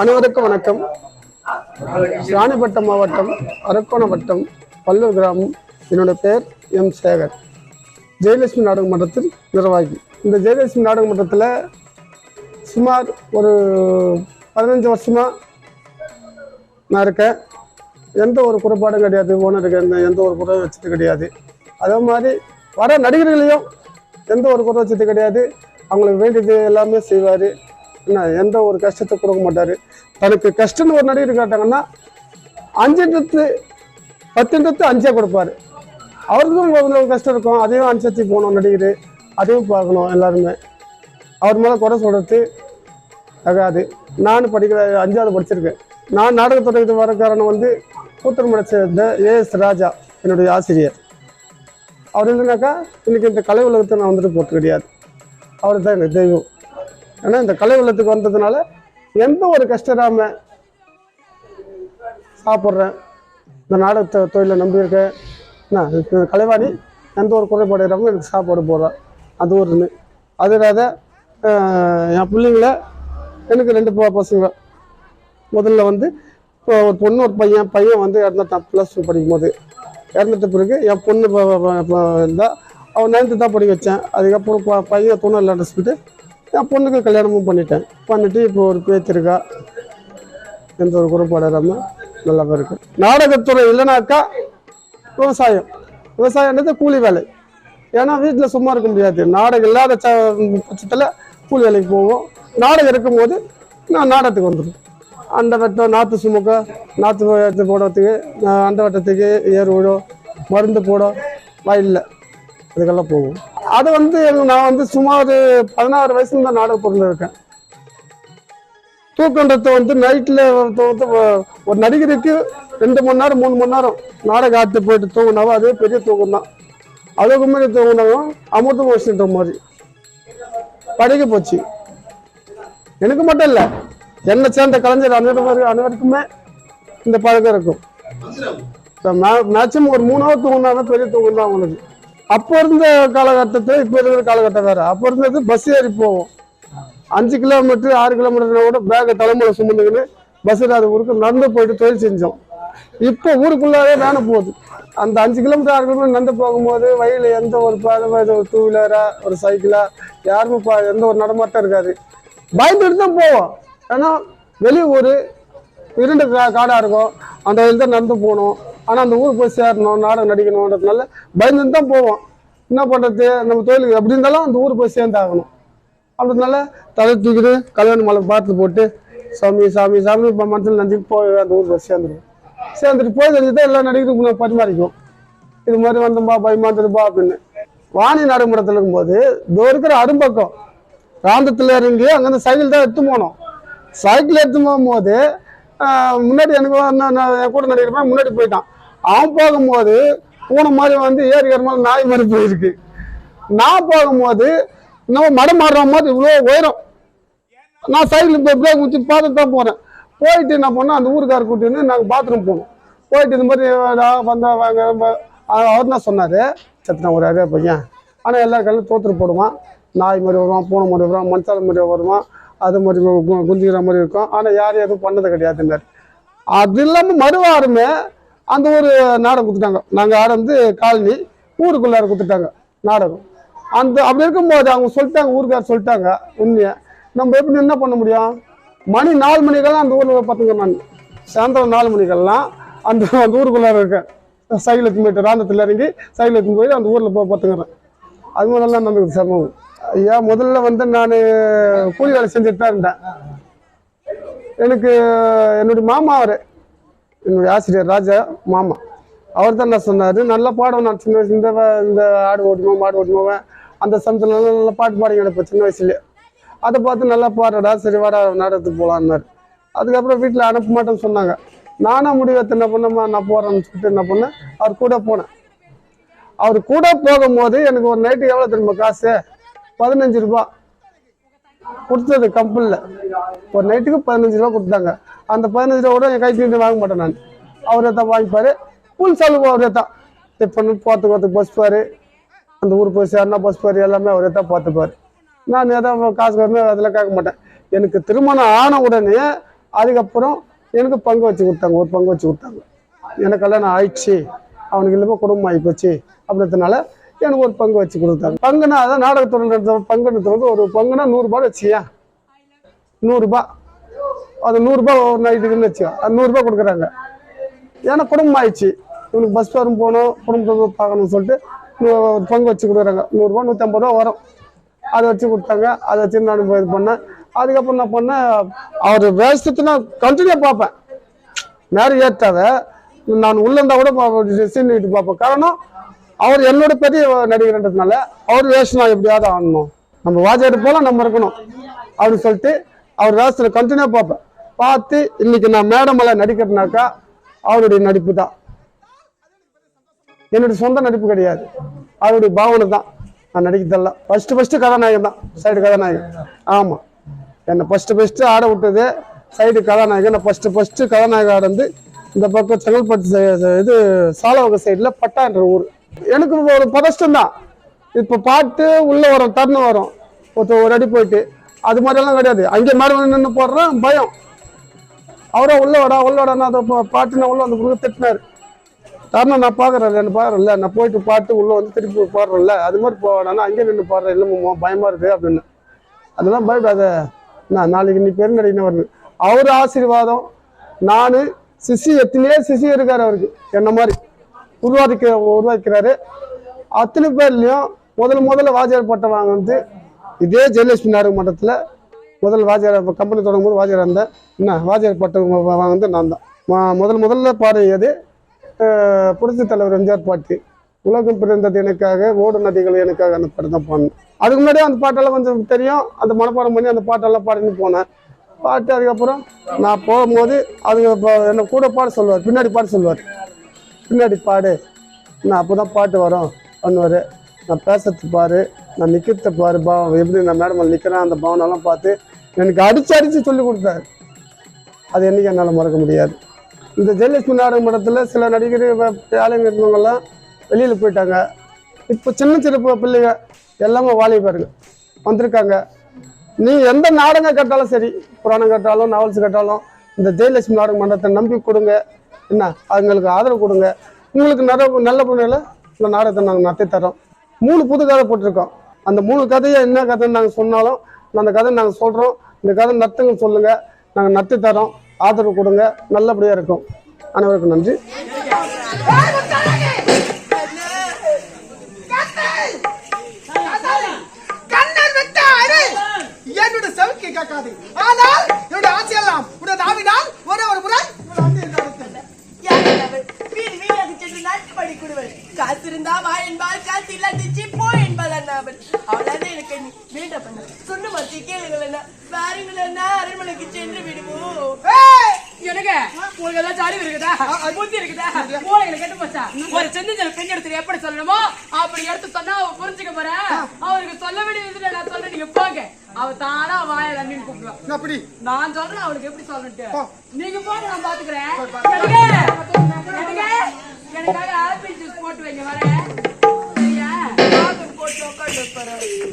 அனைவருக்கும் வணக்கம். ராணிப்பட்டம் மாவட்டம் அரக்கோணவட்டம் பல்லூர் கிராமம். என்னோட பெயர் எம் சேகர். ஜெயலட்சுமி நாடக மன்றத்தின் நிர்வாகி. இந்த ஜெயலட்சுமி நாடக மன்றத்தில் சுமார் ஒரு பதினஞ்சு வருஷமாக நான் இருக்கேன். எந்த ஒரு குறைபாடும் கிடையாது. ஓனருக்கு எந்த எந்த ஒரு குறை வச்சது கிடையாது. அதே மாதிரி வர நடிகர்களையும் எந்த ஒரு குறை வச்சது கிடையாது. அவங்களுக்கு வேண்டியது எல்லாமே செய்வார். என்ன எந்த ஒரு கஷ்டத்தை கொடுக்க மாட்டார். தனக்கு கஷ்டம்னு ஒரு நடிகர் கேட்டாங்கன்னா அஞ்சுன்றது பத்துன்றது அஞ்சே கொடுப்பாரு. அவருக்கும் ஒரு கஷ்டம் இருக்கும். அதையும் அனுசரித்து போகணும் நடிகர். அதையும் பார்க்கணும் எல்லாருமே. அவர் மேலே குறை சொல்கிறது தகாது நான் படிக்கிற அஞ்சாவது படிச்சிருக்கேன். நான் நாடகத்துறைக்கு வர காரணம் வந்து கூத்தர்மலை சேர்ந்த ஏஎஸ் ராஜா என்னுடைய ஆசிரியர். அவர் இல்லைனாக்கா இன்றைக்கி இந்த கலை உலகத்தை நான் வந்துட்டு போட்டு கிடையாது அவர் தான் எனக்கு தெய்வம். ஆனால் இந்த கலை உள்ளத்துக்கு வந்ததுனால எந்த ஒரு கஷ்டராம சாப்பிட்றேன். இந்த நாடகத்தை தொழிலை நம்பியிருக்கேன். என்ன கலைவாணி எந்த ஒரு குறைபாடு இல்லாமல் எனக்கு சாப்பாடு போடுறேன் அது ஒன்று அது இல்லாத என் பிள்ளைங்கள எனக்கு ரெண்டு ப- பசங்க. முதல்ல வந்து இப்போ ஒரு பொண்ணு ஒரு பையன் பையன் வந்து இறந்துட்டான் ப்ளஸ் டூ படிக்கும் போது இறந்துட்ட பிறகு என் பொண்ணு இருந்தால் அவன் நைன்த்து தான் படிக்க வச்சேன். அதுக்கப்புறம் பையன் துணை இல்லைன்னு சொல்லிட்டு என் பொண்ணுக்கு கல்யாணமும் பண்ணிட்டேன். பண்ணிட்டு இப்போ ஒரு பேத்திருக்கா இருக்கா எந்த ஒரு குறைபாடு இல்லாமல் நல்லாவே இருக்கு நாடகத்துறை இல்லைனாக்கா விவசாயம். விவசாயன்றது கூலி வேலை. ஏன்னா வீட்டில் சும்மா இருக்க முடியாது. நாடகம் இல்லாத ச பட்சத்தில் கூலி வேலைக்கு போவோம். நாடகம் இருக்கும்போது நான் நாடகத்துக்கு வந்துடும் அந்த வெட்டம் நாற்று சுமக்க நாற்று எடுத்து போடுறதுக்கு நான் அந்த வெட்டத்துக்கு ஏர் விடும் மருந்து போட வயலில் அதுக்கெல்லாம் போவோம். அது வந்து நான் வந்து சுமார் பதினாறு வயசுல தான் நாடக பொருள் இருக்கேன் தூக்கன்றதை வந்து நைட்டில் ஒரு நடிகருக்கு ரெண்டு மணி நேரம் மூணு மணி நேரம் நாடகம் ஆட்டு போயிட்டு தூங்கினாவோ அதுவே பெரிய தூக்கம் தான் அதுக்கு முன்னாடி தூங்கினாவும் அமிர்தம் வச்சுன்ற மாதிரி. படிக்க போச்சு. எனக்கு மட்டும் இல்லை என்னை சேர்ந்த கலைஞர் அனைவரும் அனைவருக்குமே இந்த பழக்கம் இருக்கும். மேக்சிமம் ஒரு மூணு ஹவர் தூங்கினாலும் பெரிய தூக்கம் தான் அவங்களுக்கு அப்போ இருந்த காலகட்டத்தில் இப்போ இருக்கிற காலகட்டம் வேறு. அப்போ இருந்தது பஸ் ஏறி போவோம். அஞ்சு கிலோமீட்டர் ஆறு கிலோமீட்டர் கூட பேக்கை தலைமுறை சுமந்துக்கின்னு பஸ் இல்லாத ஊருக்கு நடந்து போயிட்டு தொழில் செஞ்சோம். இப்போ ஊருக்குள்ளாவே வேனை போகுது. அந்த அஞ்சு கிலோமீட்டர் ஆறு கிலோமீட்டர் நடந்து போகும்போது வழியில் எந்த ஒரு ஒரு டூ வீலரா ஒரு சைக்கிளா யாருமே பா எந்த ஒரு நடமாட்டம் இருக்காது. பயந்துட்டு தான் போவோம். ஏன்னா வெளியூர் இருண்டு கா காடாக இருக்கும். அந்த வழியில் தான் நடந்து போகணும். ஆனால் அந்த ஊருக்கு போய் சேரணும் நாடகம் நடிக்கணுன்றதுனால பயந்துட்டு தான் போவோம். என்ன பண்ணுறது நம்ம தொழிலுக்கு எப்படி இருந்தாலும் அந்த ஊருக்கு போய் சேர்ந்தாகணும் அப்படினால தலை தூக்கிட்டு கல்யாண மலை பார்த்து போட்டு சாமி சாமி சாமி இப்போ மனசில் நந்திக்கு போய் அந்த ஊருக்கு போய் சேர்ந்துருவோம் சேர்ந்துட்டு போய் தெரிஞ்சுதான் எல்லாம் நடிகருக்கும் பரிமாறிக்கும் இது மாதிரி வந்தோம்பா பயமாந்துருப்பா அப்படின்னு. வாணி நடைமுறத்தில் இருக்கும்போது இதோ இருக்கிற அரும்பக்கம் ராந்தத்தில் இறங்கி அங்கேருந்து சைக்கிள் தான் எடுத்து போனோம். சைக்கிள் எடுத்து போகும்போது முன்னாடி எனக்கு என்ன என் கூட நடிக்கிறப்ப முன்னாடி போயிட்டான். அவன் போகும்போது பூனை மாதிரி வந்து ஏறி ஏற மாதிரி நாய் மாதிரி போயிருக்கு. நான் போகும்போது நம்ம மடம் மாறுற மாதிரி இவ்வளோ உயரம். நான் சைடில் இப்போ பிரேக் ஊற்றி பார்த்துட்டு தான் போகிறேன் போயிட்டு என்ன பண்ணோம் அந்த ஊருக்கார கூட்டின்னு நாங்கள் பாத்ரூம் போனோம். போயிட்டு இந்த மாதிரி வந்த வாங்க அவர் தான் சொன்னார் சத்தினா ஒரு அரிய பையன் ஆனால் எல்லா கையிலும் தோத்துட்டு போடுவான். நாய் மாதிரி வருவான் பூனை மாதிரி வருவான் மனுஷால மாதிரி வருவான் அது மாதிரி கு- குந்திக்கிற மாதிரி இருக்கும். ஆனால் யாரும் எதுவும் பண்ணது கிடையாதுங்க அது இல்லாமல் மறுவாருமே அந்த ஒரு நாடகம் கொடுத்துட்டாங்க. நாங்கள் ஆரம்பி காலனி ஊருக்குள்ளார கொடுத்துட்டாங்க நாடகம். அந்த அப்படி இருக்கும்போது அவங்க சொல்லிட்டாங்க ஊருக்கார் சொல்லிட்டாங்க உண்மையை? நம்ம எப்படி என்ன பண்ண முடியும்? மணி நாலு மணிக்கெல்லாம் அந்த ஊரில் பார்த்துங்க நான் சாயந்தரம் நாலு மணிக்கெல்லாம் அந்த அந்த ஊருக்குள்ளார இருக்கேன் சைக்கிள் எடுத்து போயிட்டு ராந்தத்தில் இறங்கி சைக்கிள் எடுத்து போய் அந்த ஊரில் போய் பார்த்துக்கிறேன் அது மாதிரிலாம் நடந்தது சம்பவம். ஐயா முதல்ல வந்து நான் கூலி வேலை செஞ்சுட்டு தான் இருந்தேன். எனக்கு என்னுடைய மாமா அவர் என்னுடைய ஆசிரியர் ராஜா மாமா. அவர் தான் என்ன சொன்னார் நல்ல பாடம் நான் சின்ன வயசு இந்த ஆடு ஓட்டுவோம் மாடு ஓட்டுவோம் அந்த சமயத்தில் நல்ல நல்ல பாட்டு பாடி கிடப்பேன் சின்ன வயசுலேயே. அதை பார்த்து நல்லா பாடுறடா சரி வாடா நாடகத்துக்கு போகலான்னாரு அதுக்கப்புறம் வீட்டில் அனுப்ப மாட்டேன்னு சொன்னாங்க. நானும் முடிவெடுத்து என்ன பண்ணமா நான் போகிறேன்னு சொல்லிட்டு என்ன பண்ணேன் அவர் கூட போனேன். அவர் கூட போகும்போது எனக்கு ஒரு நைட்டு எவ்வளோ தெரியுமா காசு? பதினஞ்சு ரூபா. கொடுத்தது கம்பெனியில் ஒரு நைட்டுக்கு பதினஞ்சு ரூபா கொடுத்தாங்க. அந்த பதினஞ்சு ரூபா கூட என் கை திருந்து வாங்க மாட்டேன் நான். அவரே தான் வாங்கிப்பாரு. ஃபுல் செலவு அவரே தான் டிஃபன் போகிறதுக்கு வரத்துக்கு பஸ் பாரு. அந்த ஊர் போய் சேர்னா பஸ் பாரு. எல்லாமே அவரே தான் பார்த்துப்பாரு. நான் ஏதோ காசு வரணும் அதெல்லாம் கேட்க மாட்டேன். எனக்கு திருமணம் ஆன உடனே அதுக்கப்புறம் எனக்கு பங்கு வச்சு கொடுத்தாங்க. ஒரு பங்கு வச்சு கொடுத்தாங்க. எனக்கு கல்யாணம் ஆயிடுச்சு. அவனுக்கு இல்லாமல் குடும்பம் ஆகி போச்சு. அப்படின்றதுனால எனக்கு ஒரு பங்கு வச்சு கொடுத்தாங்க. பங்குனா அதான் நாடகத்துறையில் நடந்த பங்குன்றது வந்து ஒரு பங்குனா நூறுரூபா வச்சியா நூறுரூபா அது நூறுரூபா ஒரு நைட்டுக்குன்னு வச்சுக்கோ. அது நூறுரூபா கொடுக்குறாங்க. ஏன்னா குடும்பம் ஆயிடுச்சு. இவனுக்கு பஸ் வரும் போகணும் குடும்பத்தை பார்க்கணும்னு சொல்லிட்டு ஒரு பங்கு வச்சு கொடுக்குறாங்க. நூறுரூபா நூற்றம்பது ரூபா வரும். அதை வச்சு கொடுத்தாங்க. அதை வச்சு நான் இது பண்ணேன். அதுக்கப்புறம் நான் பண்ணேன் அவர் வேஷத்தை நான் கண்டினியூ பார்ப்பேன். நேரம் ஏற்றாத. நான் உள்ளே இருந்தால் கூட சீன் இட்டு பார்ப்பேன். காரணம் அவர் என்னோட பெரிய நடிகர்ன்றதுனால அவர் வேஷம் எப்படியாவது ஆடணும் நம்ம வாஜாடு போல நம்ம இருக்கணும் அப்படின்னு சொல்லிட்டு அவர் வேஷத்துல கண்டினியூ பார்ப்பேன். பார்த்து இன்னைக்கு நான் மேடமெல்லாம் நடிக்கிறதுனாக்கா அவருடைய நடிப்பு தான். என்னுடைய சொந்த நடிப்பு கிடையாது. அவருடைய பாவனை தான். நான் நடிக்கிறதெல்லாம் ஃபர்ஸ்ட் ஃபர்ஸ்ட் கதாநாயகன் தான். சைடு கதாநாயகன். ஆமா. என்னை ஃபர்ஸ்ட் ஃபர்ஸ்ட் ஆட விட்டது சைடு கதாநாயகன். நான் ஃபர்ஸ்ட் ஃபர்ஸ்ட் கதாநாயகன் ஆட வந்து இந்த பக்கம் செங்கல்பட்டு இது சாலவக சைடில் பட்டான்ற ஊர். எனக்கு ஒரு பதஷ்டம் தான். இப்போ பாட்டு உள்ளே வரும் தருணம் வரும். ஒருத்தர் ஒரு அடி போயிட்டு அது மாதிரியெல்லாம் கிடையாது. அங்கே மேடம் நின்று போடுறேன் பயம். அவரா உள்ள வாடா உள்ள வாடா நான் அதை பா- பாட்டு நான் உள்ள வந்து கொடுக்க திட்டினார். தருணம் நான் பார்க்குறேன் ரெண்டு பாடுறேன்ல நான் போயிட்டு பாட்டு உள்ளே வந்து திருப்பி பாடுறேன்ல. அது மாதிரி போவாடானா அங்கே நின்று பாடுறேன். இல்லை பயமாக இருக்குது அப்படின்னு. அதெல்லாம் பயப்படாத. நான் நாளைக்கு நீ பெருநடிகன்னு வருது அவர் ஆசீர்வாதம். நான் சிசி எத்தனையோ சிசி இருக்கார் அவருக்கு. என்ன மாதிரி? உருவாக்க உருவாக்கிறாரு. அத்தனை பேர்லையும் முதல் முதல்ல வாஜியார் பட்டம் வாங்கினது வந்து இதே ஜெயலட்சுமி நாடக மன்றத்தில் முதல் வாஜியார் கம்பெனி தொடங்கும் போது வாஜியார் இருந்தேன் என்ன வாஜியார் பட்டம் வாங்கினது நான் தான். முதல் முதல்ல பாடியது புரட்சி தலைவர் எம்ஜிஆர் பாட்டு. உலகம் பிறந்தது எனக்காக ஓடு நதிகள் எனக்காக அந்த பாட்டு தான் பாடினேன் அதுக்கு முன்னாடி அந்த பாட்டெல்லாம் கொஞ்சம் தெரியும். அந்த மனப்பாடம் பண்ணி அந்த பாட்டெல்லாம் பாடின்னு போனேன். பாட்டு அதுக்கப்புறம் நான் போகும்போது அது இப்போ என்னை கூட பாட சொல்லுவார் பின்னாடி பாட சொல்லுவார். பின்னாடி பாடு. நான் அப்போ தான் பாட்டு வரும். பண்ணுவார் நான் பேசுறது பாரு. நான் நிற்கிறத பாரு பா எப்படி நான் மேடம் நிற்கிறேன் அந்த பவனெல்லாம் பார்த்து எனக்கு அடிச்சு அடித்து சொல்லி கொடுத்தாரு. அது என்னைக்கு என்னால் மறக்க முடியாது. இந்த ஜெயலட்சுமி நாடக மன்றத்தில் சில நடிகர் வ- ஆளுங்க இருந்தவங்கெல்லாம் வெளியில் போயிட்டாங்க. இப்போ சின்ன சின்ன பிள்ளைங்க எல்லாமே வாலிபருங்க வந்திருக்காங்க. நீ எந்த நாடகம் கேட்டாலும் சரி புராணம் கேட்டாலும் நாவல்ஸ் கேட்டாலும் இந்த ஜெயலட்சுமி நாடக மன்றத்தை நம்பி கொடுங்க. என்ன? அவங்களுக்கு ஆதரவு கொடுங்க. உங்களுக்கு நல்ல நல்ல முறையில் இந்த நாடகத்தை நாங்கள் நடத்தி தரோம் மூணு புது கதை போட்டிருக்கோம். அந்த மூணு கதையை என்ன கதைன்னு நாங்கள் சொன்னாலும் அந்த கதை நாங்கள் சொல்கிறோம் இந்த கதை நத்துங்க சொல்லுங்கள் நாங்கள் நத்தி தரோம் ஆதரவு கொடுங்க. நல்லபடியாக இருக்கும். அனைவருக்கும் நன்றி. என்னுடைய கேட்காது ஆனால் என்னுடைய ஆசையெல்லாம் உடைய நாவினால் ஒரே ஒரு முறை காசு இருந்தா வா என்பாள், காசு இல்லாட்டிச்சு போ என்பாள் அண்ணா அவள். அவளாலே எனக்கு நீ வேண்டாம் பண்ண. சொன்ன மாதிரி கேளுங்கள் அண்ணா. வாருங்கள் அண்ணா, அரண்மனைக்கு சென்று விடுவோம். எனக்கு உங்களுக்கு ஏதாச்சும் அறிவு இருக்குதா? புத்தி இருக்குதா? மூளைகளை கெட்டு போச்சா? ஒரு செஞ்சல் பெண் எடுத்து எப்படி சொல்லணுமோ அப்படி எடுத்து சொன்னா அவ புரிஞ்சுக்க போற. அவருக்கு சொல்ல வேண்டியது நான் சொல்றேன் நீங்க போங்க. அவ தானா வாய தண்ணின்னு அப்படி. நான் சொல்றேன் அவளுக்கு எப்படி சொல்லணுட்டு. நீங்க போங்க நான் பாத்துக்கிறேன். எனக்காக ஆப்பிள் ஜூஸ் போட்டு வைங்க வரேன் சரியா போட்டு உட்கார்ந்து